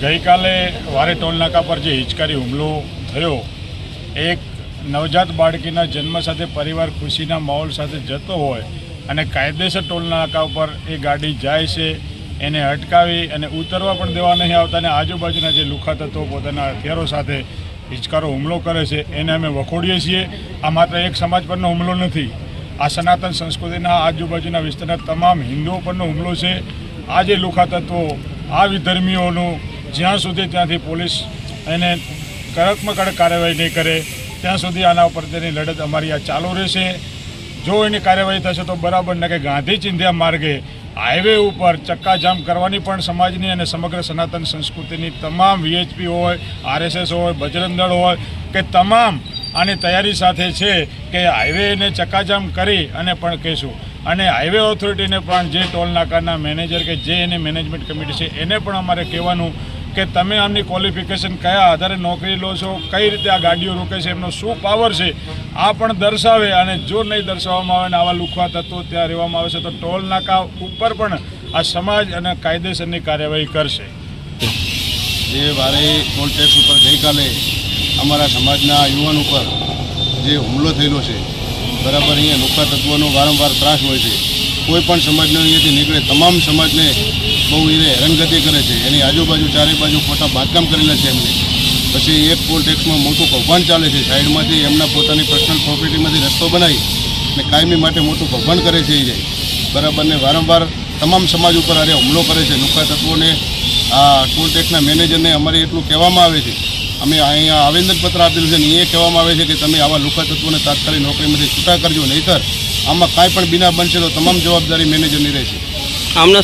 ગઈકાલે વારે ટોલનાકા પર જે હિચકારી હુમલો થયો, એક નવજાત બાળકીના જન્મ સાથે પરિવાર ખુશીના માહોલ સાથે જતો હોય અને કાયદેસર ટોલનાકા ઉપર એ ગાડી જાય છે, એને અટકાવી અને ઉતરવા પણ દેવા નહીં આવતા અને આજુબાજુના જે લુખા તત્વો પોતાના હથિયારો સાથે હિચકારો હુમલો કરે છે, એને અમે વખોડીએ છીએ. આ માત્ર એક સમાજ પરનો હુમલો નથી, આ સનાતન સંસ્કૃતિના આજુબાજુના વિસ્તારના તમામ હિન્દુઓ પરનો હુમલો છે. આ જે લુખા તત્વો, આ વિધર્મીઓનું જ્યાં સુધી ત્યાંથી પોલીસ એને કડકમાં કડક કાર્યવાહી નહીં કરે, ત્યાં સુધી આના ઉપર તેની લડત અમારી આ ચાલુ રહેશે. જો એની કાર્યવાહી થશે તો બરાબર, ને કે ગાંધી ચિંધ્યા માર્ગે હાઈવે ઉપર ચક્કાજામ કરવાની પણ સમાજની અને સમગ્ર સનાતન સંસ્કૃતિની તમામ વીએચપી હોય, આરએસએસ હોય, બજરંગ દળ હોય, કે તમામ આની તૈયારી સાથે છે કે હાઈવેને ચક્કાજામ કરી અને પણ કહીશું. અને હાઈવે ઓથોરિટીને પણ જે ટોલ નાકાના મેનેજર કે જે એની મેનેજમેન્ટ કમિટી છે, એને પણ અમારે કહેવાનું કે તમે આમની ક્વોલિફિકેશન કયા આધારે નોકરી લો છો, કઈ રીતે આ ગાડીઓ રોકે છે, એમનો શું પાવર છે, આ પણ દર્શાવે અને જો નહીં દર્શાવવામાં આવે ને આવા લુખવા તત્વો ત્યાં રહેવામાં આવે છે, તો ટોલ નાકા ઉપર પણ આ સમાજ અને કાયદેસરની કાર્યવાહી કરશે. જે વારે ટોલ ટેક્સ ઉપર ગઈકાલે અમારા સમાજના યુવાન ઉપર જે હુમલો થયેલો છે બરાબર અહીંયા લુકા તત્વોનો વારંવાર ત્રાસ હોય છે. કોઈ પણ સમાજનો અહીંયાથી નીકળે, તમામ સમાજને બહુ એને હેરાનગતિ કરે છે. એની આજુબાજુ, ચારે બાજુ ખોટા બાંધકામ કરેલા છે એમને. પછી એક ટોલ ટેક્સમાં મોટું કૌભાંડ ચાલે છે. સાઈડમાંથી એમના પોતાની પર્સનલ પ્રોપર્ટીમાંથી રસ્તો બનાવી અને કાયમી માટે મોટું કૌભાંડ કરે છે એ જાય બરાબર ને વારંવાર તમામ સમાજ ઉપર આરે હુમલો કરે છે. નુકા તત્વોને આ ટોલ ટેક્સના મેનેજરને અમારે એટલું કહેવામાં આવે છે અમે અહીંયા આવેદનપત્ર આપેલું છે ને એ કહેવામાં આવે છે કે તમે આવા તત્વોને તાત્કાલિક નોકરીમાંથી છૂટા કરજો, નહીતર આમાં કાંઈ પણ બિના બનશે તો તમામ જવાબદારી મેનેજરની રહેશે. આમના